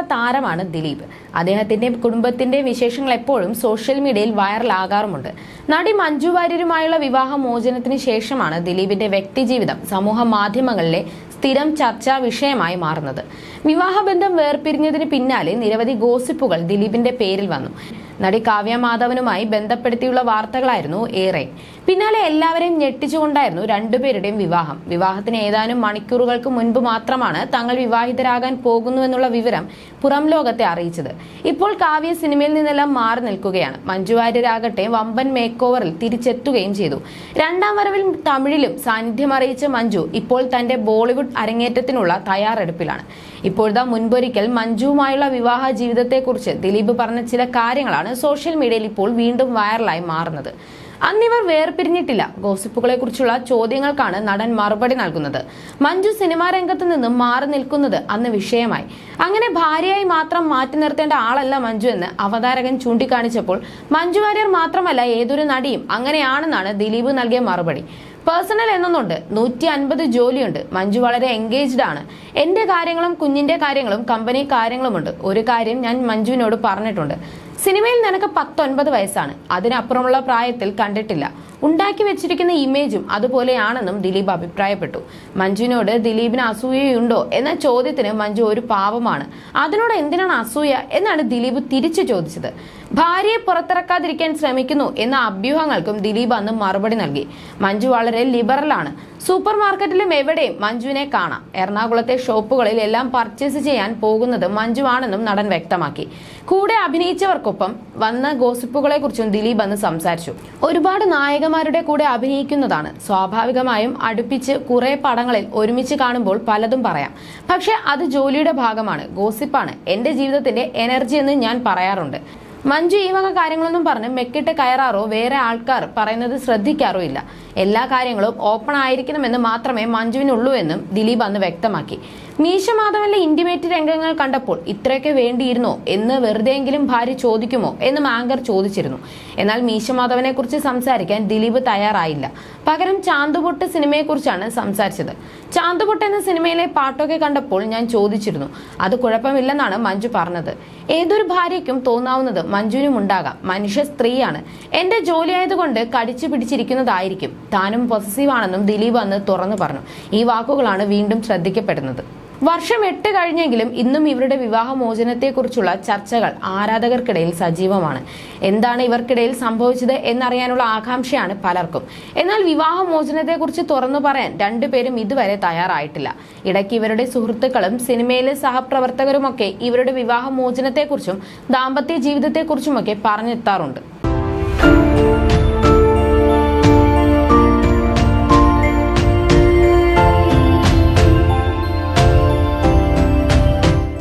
താരമാണ് ദിലീപ്. അദ്ദേഹത്തിന്റെ കുടുംബത്തിന്റെ വിശേഷങ്ങൾ എപ്പോഴും സോഷ്യൽ മീഡിയയിൽ വൈറലാകാറുമുണ്ട്. നടി മഞ്ജു വാര്യരുമായുള്ള വിവാഹ മോചനത്തിന് ശേഷമാണ് ദിലീപിന്റെ വ്യക്തിജീവിതം സമൂഹ മാധ്യമങ്ങളിലെ സ്ഥിരം ചർച്ചാ വിഷയമായി മാറുന്നത്. വിവാഹബന്ധം വേർപിരിഞ്ഞതിന് പിന്നാലെ നിരവധി ഗോസിപ്പുകൾ ദിലീപിന്റെ പേരിൽ വന്നു. നടി കാവ്യ മാധവനുമായി ബന്ധപ്പെടുത്തിയുള്ള വാർത്തകളായിരുന്നു ഏറെ. പിന്നാലെ എല്ലാവരെയും ഞെട്ടിച്ചുകൊണ്ടായിരുന്നു രണ്ടുപേരുടെയും വിവാഹം. വിവാഹത്തിന് ഏതാനും മണിക്കൂറുകൾക്ക് മുൻപ് മാത്രമാണ് തങ്ങൾ വിവാഹിതരാകാൻ പോകുന്നുവെന്നുള്ള വിവരം പുറം ലോകത്തെ അറിയിച്ചത്. ഇപ്പോൾ കാവ്യ സിനിമയിൽ നിന്നെല്ലാം മാറി നിൽക്കുകയാണ്. മഞ്ജു വാര്യരാകട്ടെ വമ്പൻ മേക്ക് ഓവറിൽ തിരിച്ചെത്തുകയും ചെയ്തു. രണ്ടാം വരവിൽ തമിഴിലും സാന്നിധ്യം അറിയിച്ച മഞ്ജു ഇപ്പോൾ തന്റെ ബോളിവുഡ് അരങ്ങേറ്റത്തിനുള്ള തയ്യാറെടുപ്പിലാണ്. ഇപ്പോഴത്തെ മുൻപൊരിക്കൽ മഞ്ജുവുമായുള്ള വിവാഹ ജീവിതത്തെക്കുറിച്ച് ദിലീപ് പറഞ്ഞ ചില കാര്യങ്ങളാണ് സോഷ്യൽ മീഡിയയിൽ ഇപ്പോൾ വീണ്ടും വൈറലായി മാറുന്നത്. അന്നിവർ വേർപിരിഞ്ഞിട്ടില്ല. ഗോസിപ്പുകളെ കുറിച്ചുള്ള ചോദ്യങ്ങൾക്കാണ് നടൻ മറുപടി നൽകുന്നത്. മഞ്ജു സിനിമാ രംഗത്ത് നിന്നും മാറി നിൽക്കുന്നത് അന്ന് വിഷയമായി. അങ്ങനെ ഭാര്യയായി മാത്രം മാറ്റി നിർത്തേണ്ട ആളല്ല മഞ്ജു എന്ന് അവതാരകൻ ചൂണ്ടിക്കാണിച്ചപ്പോൾ മഞ്ജു വാര്യർ മാത്രമല്ല ഏതൊരു നടിയും അങ്ങനെയാണെന്നാണ് ദിലീപ് നൽകിയ മറുപടി. പേഴ്സണൽ എന്നൊന്നുണ്ട്. നൂറ്റി അൻപത് ജോലിയുണ്ട്. മഞ്ജു വളരെ എൻഗേജ്ഡ് ആണ്. എന്റെ കാര്യങ്ങളും കുഞ്ഞിന്റെ കാര്യങ്ങളും കമ്പനി കാര്യങ്ങളുമുണ്ട്. ഒരു കാര്യം ഞാൻ മഞ്ജുവിനോട് പറഞ്ഞിട്ടുണ്ട്. സിനിമയിൽ നിനക്ക് പത്തൊൻപത് വയസ്സാണ്. അതിനപ്പുറമുള്ള പ്രായത്തിൽ കണ്ടിട്ടില്ല. ഉണ്ടാക്കി വെച്ചിരിക്കുന്ന ഇമേജും അതുപോലെയാണെന്നും ദിലീപ് അഭിപ്രായപ്പെട്ടു. മഞ്ജുവിനോട് ദിലീപിന് അസൂയയുണ്ടോ എന്ന ചോദ്യത്തിന് മഞ്ജു ഒരു പാവമാണ്. അതിനോട് എന്തിനാണ് അസൂയ എന്നാണ് ദിലീപ് തിരിച്ചു ചോദിച്ചത്. ഭാര്യയെ പുറത്തിറക്കാതിരിക്കാൻ ശ്രമിക്കുന്നു എന്ന അഭ്യൂഹങ്ങൾക്കും ദിലീപ് അന്ന് മറുപടി നൽകി. മഞ്ജു വളരെ ലിബറൽ ആണ്. സൂപ്പർ മാർക്കറ്റിലും എവിടെയും മഞ്ജുവിനെ കാണാം. എറണാകുളത്തെ ഷോപ്പുകളിൽ എല്ലാം പർച്ചേസ് ചെയ്യാൻ പോകുന്നത് മഞ്ജു ആണെന്നും നടൻ വ്യക്തമാക്കി. കൂടെ അഭിനയിച്ചവർക്കൊപ്പം വന്ന ഗോസിപ്പുകളെ കുറിച്ചും ദിലീപ് അന്ന് സംസാരിച്ചു. ഒരുപാട് നായകന്മാരുടെ കൂടെ അഭിനയിക്കുന്നതാണ്. സ്വാഭാവികമായും അടുപ്പിച്ച് കുറെ പടങ്ങളിൽ ഒരുമിച്ച് കാണുമ്പോൾ പലതും പറയാം. പക്ഷെ അത് ജോലിയുടെ ഭാഗമാണ് ഗോസിപ്പാണ്. എന്റെ ജീവിതത്തിന്റെ എനർജി എന്ന് ഞാൻ പറയാറുണ്ട്. മഞ്ജു ഈ വക കാര്യങ്ങളൊന്നും പറഞ്ഞ് മെക്കിട്ട് കയറാറോ വേറെ ആൾക്കാർ പറയുന്നത് ശ്രദ്ധിക്കാറോ ഇല്ല. എല്ലാ കാര്യങ്ങളും ഓപ്പൺ ആയിരിക്കണമെന്ന് മാത്രമേ മഞ്ജുവിനുള്ളൂ എന്നും ദിലീപ് അന്ന് വ്യക്തമാക്കി. മീശ മാധവന്റെ ഇന്റിമേറ്റ് രംഗങ്ങൾ കണ്ടപ്പോൾ ഇത്രയൊക്കെ വേണ്ടിയിരുന്നോ എന്ന് വെറുതെയെങ്കിലും ഭാര്യ ചോദിക്കുമോ എന്നും ആങ്കർ ചോദിച്ചിരുന്നു. എന്നാൽ മീശ മാധവനെ കുറിച്ച് സംസാരിക്കാൻ ദിലീപ് തയ്യാറായില്ല. പകരം ചാന്തുപൊട്ട് സിനിമയെക്കുറിച്ചാണ് സംസാരിച്ചത്. ചാന്തുപൊട്ട് എന്ന സിനിമയിലെ പാട്ടൊക്കെ കണ്ടപ്പോൾ ഞാൻ ചോദിച്ചിരുന്നു. അത് കുഴപ്പമില്ലെന്നാണ് മഞ്ജു പറഞ്ഞത്. ഏതൊരു ഭാര്യയ്ക്കും തോന്നാവുന്നത് മഞ്ജുവിനും ഉണ്ടാകാം മനുഷ്യ സ്ത്രീയാണ്. എന്റെ ജോലിയായതുകൊണ്ട് കടിച്ചു പിടിച്ചിരിക്കുന്നതായിരിക്കും. താനും പൊസസീവ് ആണെന്നും ദിലീപ് അന്ന് തുറന്നു പറഞ്ഞു. ഈ വാക്കുകളാണ് വീണ്ടും ശ്രദ്ധിക്കപ്പെടുന്നത്. വർഷം എട്ട് കഴിഞ്ഞെങ്കിലും ഇന്നും ഇവരുടെ വിവാഹമോചനത്തെക്കുറിച്ചുള്ള ചർച്ചകൾ ആരാധകർക്കിടയിൽ സജീവമാണ്. എന്താണ് ഇവർക്കിടയിൽ സംഭവിച്ചത് എന്നറിയാനുള്ള ആകാംക്ഷയാണ് പലർക്കും. എന്നാൽ വിവാഹമോചനത്തെക്കുറിച്ച് തുറന്നു പറയാൻ രണ്ടുപേരും ഇതുവരെ തയ്യാറായിട്ടില്ല. ഇടയ്ക്ക് ഇവരുടെ സുഹൃത്തുക്കളും സിനിമയിലെ സഹപ്രവർത്തകരുമൊക്കെ ഇവരുടെ വിവാഹമോചനത്തെക്കുറിച്ചും ദാമ്പത്യ ജീവിതത്തെക്കുറിച്ചുമൊക്കെ പറഞ്ഞെത്താറുണ്ട്.